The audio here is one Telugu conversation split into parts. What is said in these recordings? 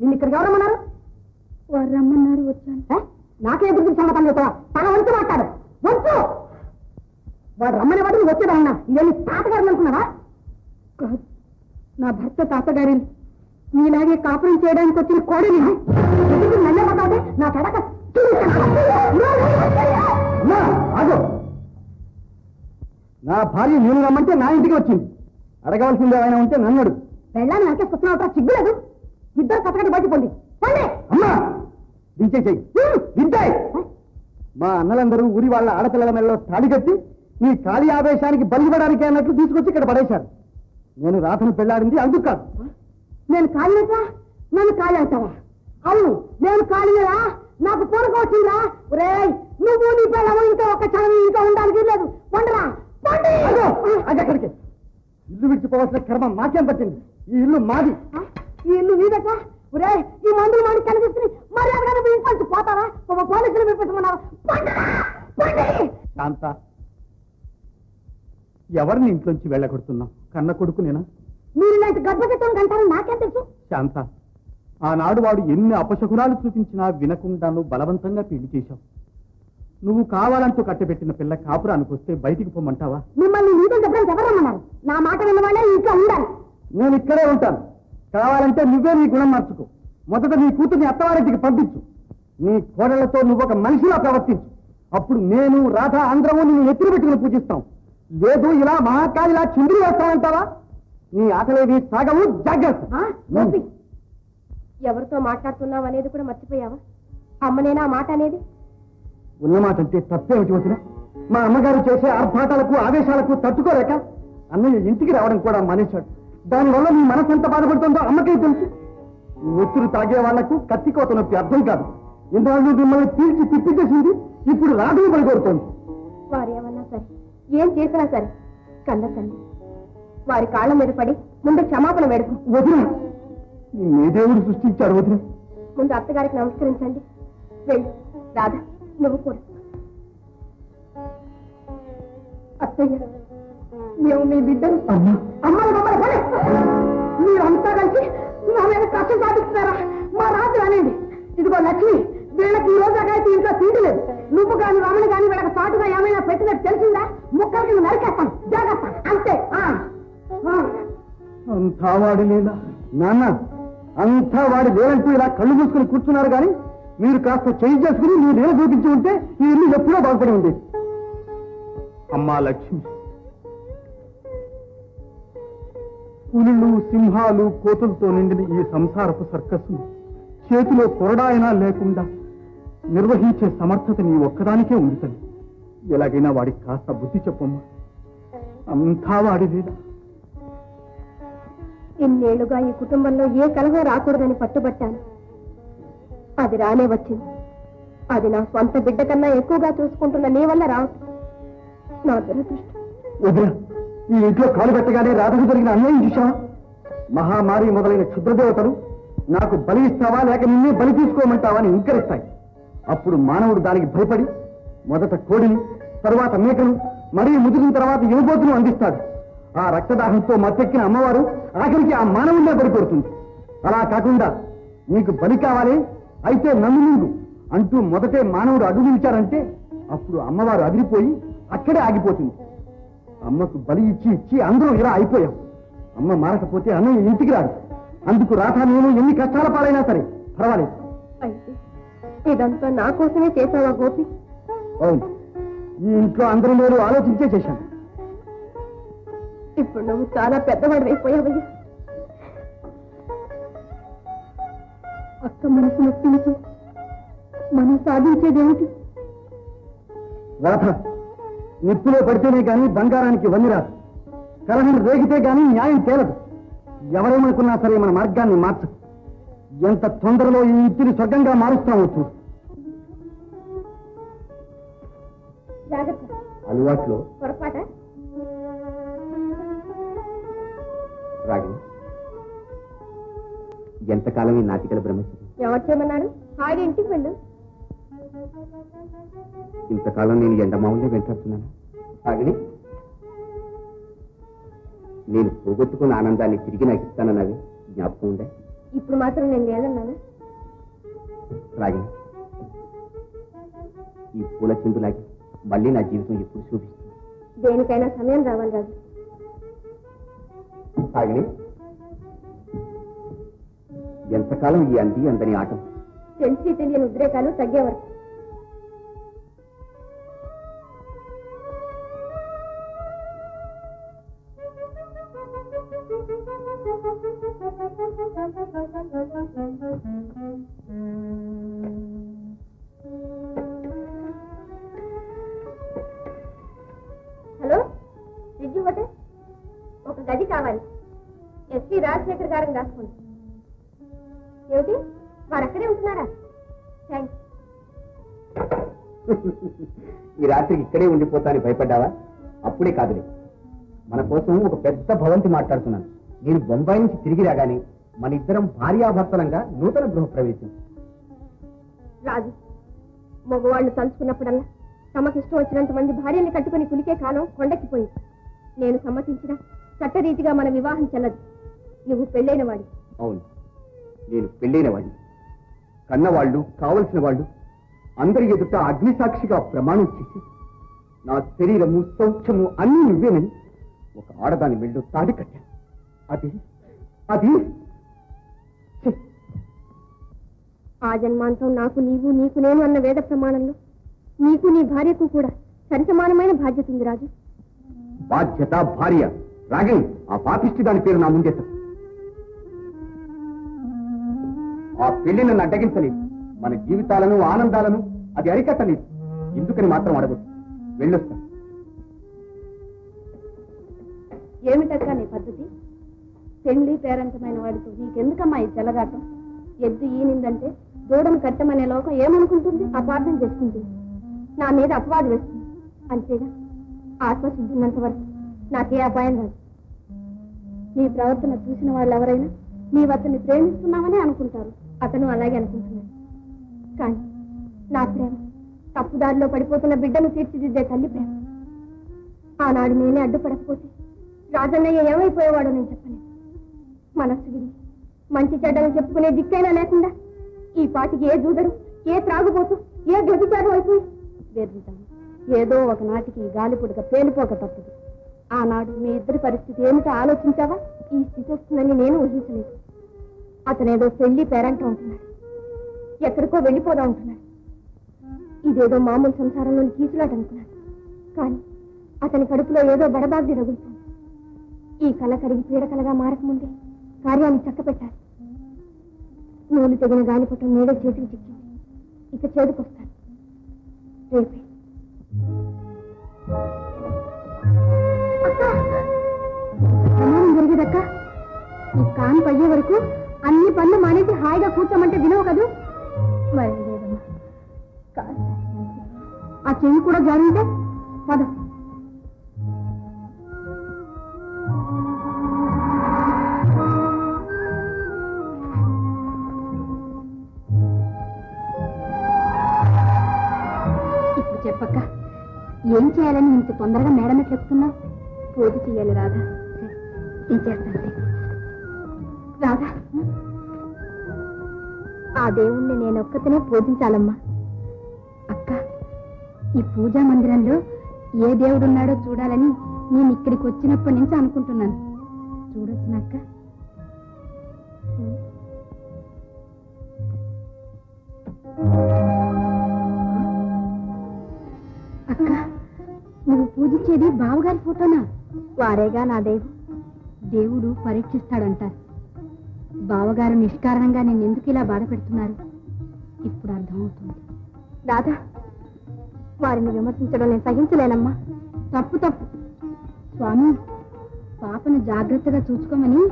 నిన్ను ఇక్కడికి ఎవరు రమ్మన్నారు? వారు రమ్మన్నారు వచ్చాను? నాకే ఎదురు సమాధానం చెప్తావా తన వంతు మాట్లాడు. వంతు! వాడు రమ్మని వాడు నువ్వు వచ్చేదన్నా ఇదేమి తాతగారు అనుకున్నావా? కాదు నా భర్త తాతగారిని. మీలాగే కాపురం చేయడానికి వచ్చిన కోడలి పడ్డావు నా కడక ఆగో! నా భార్య నేను రమ్మంటే నా ఇంటికి వచ్చింది. అడగవలసింది ఏమైనా ఉంటే నన్ను అడుగు పెళ్ళాన్ని నాకే పుట్టిన సిగ్గులేదు ఇద్దరు కథకటి బయటపోండి పండి. అమ్మా! దించే చెయ్యి. మా అన్నలందరూ ఊరి వాళ్ళ ఆడపిల్లల మెడలో తాళి కట్టి నీ ఖాళీ ఆవేశానికి బలిపడానికి అన్నట్లు తీసుకొచ్చి ఇక్కడ పడేశారు. నేను రాధను పెళ్ళాడింది అందుకు కాదు. నేను కాళ్ళేసా నన్ను కాళ్ళు అంటావా? అవును నేను కాళ్ళేరా నాకు వచ్చిందా రేయ్ నువ్వు నీ పిల్లలు ఇంకా ఒక క్షణం ఇంకా ఉండడానికి లేదు పండురా. అదో, అక్కడికి. ఇల్లు విడిచిపోవాల్సిన కర్మ మాకేం పట్టింది? ఈ ఇల్లు మాది? ఈ ఇల్లు నీదట ఒరే ఈ మందులు మాడి కనిపిస్తుంది మరి ఇంటి నుంచి పోతావా? ఒక పోలీసులు పండి! శాంత ఎవరిని ఇంట్లోంచి వెళ్ళగొడుతున్నావు? కన్న కొడుకు నేనా మీరు ఇలాంటి గర్భగతం కంటారని నాకేం తెలుసు? శాంత ఆనాడు వాడు ఎన్ని అపశకునాలు చూపించినా వినకుండాను బలవంతంగా పెళ్ళి చేశావు. నువ్వు కావాలంటూ కట్టబెట్టిన పిల్ల కాపురానికి వస్తే బయటికి పొమ్మంటావా? మిమ్మల్ని నీతో చెప్పడానికి ఎవరమ్మన్నారు? నా మాట విన్నవాళ్ళే ఇంట్లో ఉండాలి. నేను ఇక్కడే ఉంటాను. కావాలంటే నువ్వే నీ గుణం మార్చుకో. మొదట నీ కూతుర్ని అత్తవారింటికి పంపించు. నీ కోడళ్ళతో నువ్వు ఒక మనిషిలా ప్రవర్తించు. అప్పుడు నేను రాధ అందరము నిన్ను ఎత్తులు పెట్టుకుని పూజిస్తాం. లేదు ఇలా మహాకాళిలా చిందులు వేస్తానంటావా నీ ఆటలేవి సాగవు జాగ్రత్త. ఎవరితో మాట్లాడుతున్నావు అనేది కూడా మర్చిపోయావా? అమ్మనేనా మాట అనేది? ఉన్నమాట అంటే తప్పేమిటి వచ్చిన మా అమ్మగారు చేసే ఆర్భాటాలకు ఆవేశాలకు తట్టుకోలేక అన్నయ్య ఇంటికి రావడం కూడా మానేశాడు. దానివల్ల నీ మనసు ఎంత బాధపడుతుందో అమ్మకే తెలుసు. ఒత్తులు తాగే వాళ్ళకు కత్తి కోత నొప్పి అర్థం కాదు. ఇంతవరకు మిమ్మల్ని పీల్చి తిప్పి చేసింది ఇప్పుడు రాధువు పడికొడుతోంది వారు ఏమన్నా సరే ఏం చేసినా సరే కన్న తండ్రి వారి కాళ్ళ మీద పడి ముందు క్షమాపణ వేడుకు. వదిన నీ దేవుడు సృష్టించాడు వదిన. ముందు అత్తగారికి నమస్కరించండి. వెళ్ళు రాధా నువ్వు కూడా. అత్తయ్య మేము మీ బిడ్డలు. అమ్మా. అమ్మాయి మమ్మల్ని పడే మీరంతా కలిసి నా మీద కష్టం సాధిస్తున్నారా? మా రాజు అనండి. ఇదిగో లక్ష్మి వీళ్ళకి ఈ రోజు అయితే ఇంట్లో సీటు లేదు. నువ్వు కానీ రమణ కానీ వీళ్ళకి పాటుగా ఏమైనా పెట్టినట్టు తెలిసిందా? ముక్కలకి నువ్వు నరికేస్తాను. జాగ్రత్త. అంతే. అంతా వాడి లీల. నాన్న అంతా వాడి లేదంటూ ఇలా కళ్ళు మూసుకుని కూర్చున్నారు కానీ మీరు కాస్త చేయి చేసుకుని మీ లీల చూపించి ఉంటే ఈ ఇల్లు ఎప్పుడో బాగుపడి ఉండేది. అమ్మా లక్ష్మి పులులు సింహాలు కోతులతో నిండిన ఈ సంసారపు సర్కస్ను చేతిలో కొరడాయినా లేకుండా నిర్వహించే సమర్థత నీ ఒక్కదానికే ఉంది తల్లి. ఎలాగైనా వాడికి కాస్త బుద్ధి చెప్పమ్మా. అంతా వాడి లీల ఇన్నేళ్ళుగా ఈ కుటుంబంలో ఏ కలహం రాకూడదని పట్టుబట్టాను. అది రానే వచ్చింది. అది నా స్వంత బిడ్డ కన్నా ఎక్కువగా చూసుకుంటున్న నీ వల్ల రావటం నా దురదృష్టం. ఈ ఇంట్లో కాలు పెట్టగానే రాధకు జరిగిన అన్యాయం చూశావా? మహామారి మొదలైన క్షుద్రదేవతలు నాకు బలి ఇస్తావా లేక నిన్నే బలి తీసుకోమంటావా అని ఇంకరిస్తాయి. అప్పుడు మానవుడు దానికి భయపడి మొదట కోడిని తరువాత మేకను మరీ ముదిరిన తర్వాత యువబోతును అందిస్తాడు. ఆ రక్తదాహంతో మత్తెక్కిన అమ్మవారు ఆఖరికి ఆ మానవుడే పడిపోతుంది అలా కాకుండా నీకు బలి కావాలి అయితే నన్ను నీవు అంటూ మొదటే మానవుడు అడుగు ఇచ్చారంటే అప్పుడు అమ్మవారు అదిరిపోయి అక్కడే ఆగిపోతుంది. అమ్మకు బలి ఇచ్చి ఇచ్చి అందరూ ఇలా అయిపోయాం. అమ్మ మారకపోతే అన్నయ్య ఇంటికి రాడు. అందుకు రాధ నేను ఎన్ని కష్టాల పాలైనా సరే పర్వాలేదు. అయితే ఇదంతా నా కోసమే చేసావా గోపి? అవును. ఈ ఇంట్లో అందరూ నేను ఆలోచించే చేశాను. ఇప్పుడు నువ్వు చాలా పెద్దవాడు అయిపోయావయ్యా. అక్క మనసు నొప్పించి మనం సాధించేదేమిటి? రాధ నిప్పులో పడితేనే గాని బంగారానికి వన్ని రాదు. కలహం రేగితే గాని న్యాయం తేలదు. ఎవరేమనుకున్నా సరే మన మార్గాన్ని మార్చదు. ఎంత తొందరలో ఈ ఇంటిని స్వర్గంగా చూడు. జాగ్రత్త. అలవాట్లో పొరపాట? రాగిణి ఎంతకాలం ఈ నాటికల బ్రహ్మచర్యం? ఎవరు చేయమన్నారు? హాయిగా ఇంటికి వెళ్ళు. ఇంతకాలం నేను ఎండమావులే వెంటాడుతున్నాను. రాగిణి నేను పోగొట్టుకున్న ఆనందాన్ని తిరిగి నాకు ఇస్తానన్నది జ్ఞాపకం ఉందే? ఇప్పుడు మాత్రం నేను లేదన్నాను రాగిణి ఈ పూల చిందులాగి మళ్ళీ నా జీవితం ఎప్పుడు చూపిస్తుంది దేనికైనా సమయం రావాలి రాజు. రాగిణి ఎంతకాలం ఈ అంది అందని ఆటం? తెలిసి తెలియని ఉద్రేకాలు తగ్గే వరకు. హలో విద్యు హోటల్? ఒక గది కావాలి. ఎస్పీ రాజశేఖర్ గారిని రాసుకోండి. ఏమిటి? వారు అక్కడే ఉంటున్నారా? థ్యాంక్స్ ఈ రాత్రికి ఇక్కడే ఉండిపోతానని భయపడ్డావా? అప్పుడే కాదులే. మన కోసం ఒక పెద్ద భవంతి మాట్లాడుతున్నాను. నేను బొంబాయి నుంచి తిరిగి రాగానే మన ఇద్దరం భార్యాభర్తలంగా నూతన గృహప్రవేశం. రాజు మగవాళ్ళు తలుచుకున్నప్పుడల్లా తమకిష్టం వచ్చినంత మంది భార్యల్ని కట్టుకుని కులికే కాలం కొండెక్కిపోయింది. నేను సమ్మతించిన చట్టరీతిగా మన వివాహం చెల్లదు. నువ్వు పెళ్ళైన వాడి అవును. నేను పెళ్ళైన వాడిని కన్నవాళ్ళు కావలసిన వాళ్ళు అందరి ఎదుట అగ్నిసాక్షిగా ప్రమాణం చేసి నా శరీరము సౌఖ్యము అన్నీ నువ్వేనని ఒక ఆడదాని మెళ్ళు తాడి కట్టాను. అది అది ఆ జన్మాంతం నాకు నీవు నీకు నేను అన్న వేద ప్రమాణంలో నీకు నీ భార్యకు కూడా సరిసమానమైన బాధ్యత ఉంది రాజు. బాధ్యత భార్య. రాగిణి ఆ పాపిష్టి దాని పేరు నా ముందెత్త ఆ పెళ్ళి నన్ను అడ్డగించలేదు. మన జీవితాలను ఆనందాలను అది అరికట్టలేదు. ఎందుకని మాత్రం అడగదు వెళ్ళొస్తా. ఏమిటక్క నీ పద్ధతి? పెళ్ళి పేరంటమైన వాడితో నీకెందుకమ్మా ఈ చెలగాటం? ఎద్దు ఈనిందంటే దూడను కట్టమనే లోకం ఏమనుకుంటుంది? అపార్థం చేస్తుంది నా మీద అపవాదు వేస్తుంది. అంతేగా? ఆత్మశుద్ధి ఉన్నంత వరకు నాకే అపాయం రాదు నీ ప్రవర్తన చూసిన వాళ్ళు ఎవరైనా నీవు అతన్ని ప్రేమిస్తున్నామని అనుకుంటారు. అతను అలాగే అనుకుంటున్నాడు. కానీ నా ప్రేమ తప్పుదారిలో పడిపోతున్న బిడ్డను తీర్చిదిద్దే తల్లి ప్రేమ. ఆనాడు నేనే అడ్డుపడకపోతే రాజన్నయ్య ఏమైపోయేవాడో నేను చెప్పలేదు మనస్సు విరిగి మంచి చెడ్డలు చెప్పుకునే దిక్కైనా లేకుండా ఈ పాటికి ఏ దూదడు ఏ త్రాగుపోతూ ఏ గతిచాడు అయిపోయి? వేరుతాను ఏదో ఒక నాటికి ఈ పేలిపోక తప్పదు. ఆనాడు మీ ఇద్దరి పరిస్థితి ఏమిటో ఆలోచించావా? ఈ స్థితి వస్తుందని నేను ఊహించలేదు. అతనేదో పెళ్ళి పేరంట ఉంటున్నాడు. ఎక్కడికో వెళ్ళిపోదా ఉంటున్నాడు. ఇదేదో మామూలు సంసారంలోని కీచులాట అనుకున్నాడు. కానీ అతని కడుపులో ఏదో బడబాగ్ది రగులుతుంది. ఈ కళ కరిగి పీడకలగా మారకముందే కార్యాన్ని చక్కపెట్టాలి. నూలు తగిన గాలిపటం నేడే చేతికి చిక్కింది. ఇక చేతికొస్తాను. రేపే. ప్రమాదం జరిగేదక్క? ఈ కాన్ పయ్యే వరకు అన్ని పనులు మానేసి హాయిగా కూర్చోమంటే వినవు కదూ? మరి లేదమ్మా. ఆ చెయ్యి కూడా జారింటే? పద. ఏం చేయాలని ఇంత తొందరగా మేడమ్ చెప్తున్నా? పోటీ పూజ చేయాలి రాధా. నేను చేస్తాను రాధా ఆ దేవుణ్ణి నేను ఒక్కతనే పూజించాలమ్మా. అక్క ఈ పూజా మందిరంలో ఏ దేవుడున్నాడో చూడాలని నేను ఇక్కడికి వచ్చినప్పటి నుంచి అనుకుంటున్నాను. చూడొచ్చునక్క పూజించేది బావగారి ఫోటోనా? వారేగా నా దేవుడు దేవుడు పరీక్షిస్తాడంటారు బావగారు నిష్కారణంగా నేను ఎందుకు ఇలా బాధ పెడుతున్నారు? ఇప్పుడు అర్థమవుతుంది. దాదా వారిని విమర్శించడం నేను సహించలేనమ్మా. తప్పు తప్పు. స్వామి పాపను జాగ్రత్తగా చూసుకోమని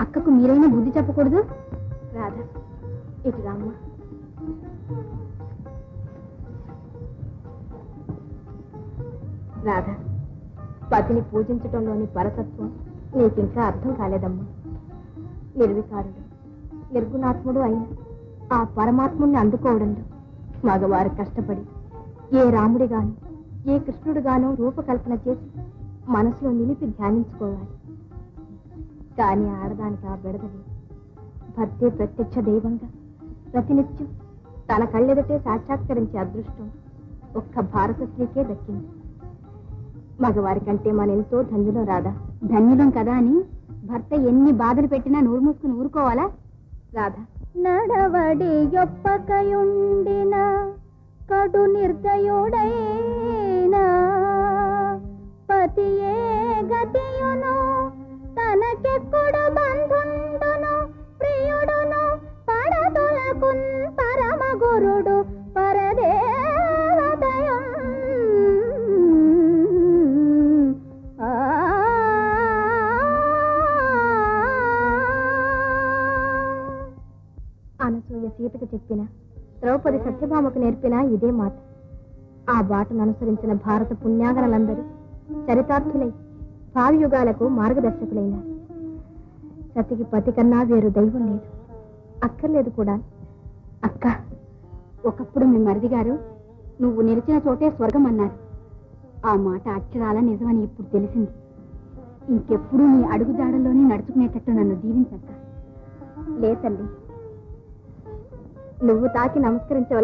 అక్కకు మీరైనా బుద్ధి చెప్పకూడదు? రాధా ఇటు రామ్మా. రాధ పతిని పూజించటంలోని పరతత్వం నీకింకా అర్థం కాలేదమ్మా. నిర్వికారుడు నిర్గుణాత్ముడు అయిన ఆ పరమాత్ముణ్ణి అందుకోవడంలో మగవారు కష్టపడి ఏ రాముడి గాను ఏ కృష్ణుడుగాను రూపకల్పన చేసి మనసులో నిలిపి ధ్యానించుకోవాలి. కానీ ఆడదానికి ఆ బెడదలి భర్తే ప్రత్యక్ష దైవంగా ప్రతినిత్యం తన కళ్ళెదటే సాక్షాత్కరించే అదృష్టం ఒక్క భారత స్త్రీకే దక్కింది. మగవారి కంటే మనెంతో ధన్యులం రాధా. ధన్యులం కదా అని భర్త ఎన్ని బాధలు పెట్టినా నూరు మూసుకుని ఊరుకోవాలా? రాధా. నడవడి యొప్పకయుండిన కడు నిర్దయుడైనా పతియే గతియును తనకెక్కుడు బంధుండును ప్రియుడును పడతులకున్ సీతకు చెప్పిన ద్రౌపది సత్యభామకు నేర్పిన ఇదే మాట. ఆ బాటను అనుసరించిన భారత పుణ్యాగనలందరూ చరితార్థులై భావియుగాలకు మార్గదర్శకులైనారు. సతికి పతి కన్నా వేరు దైవం లేదు. అక్కర్లేదు కూడా. అక్క ఒకప్పుడు మీ మరిది గారు నువ్వు నిలిచిన చోటే స్వర్గం అన్నారు ఆ మాట అక్షరాల నిజమని ఇప్పుడు తెలిసింది. ఇంకెప్పుడు నీ అడుగుజాడల్లోనే నడుచుకునేటట్టు నన్ను దీవించక్క. లే నువ్వు తాకి నమస్కరించవలసిన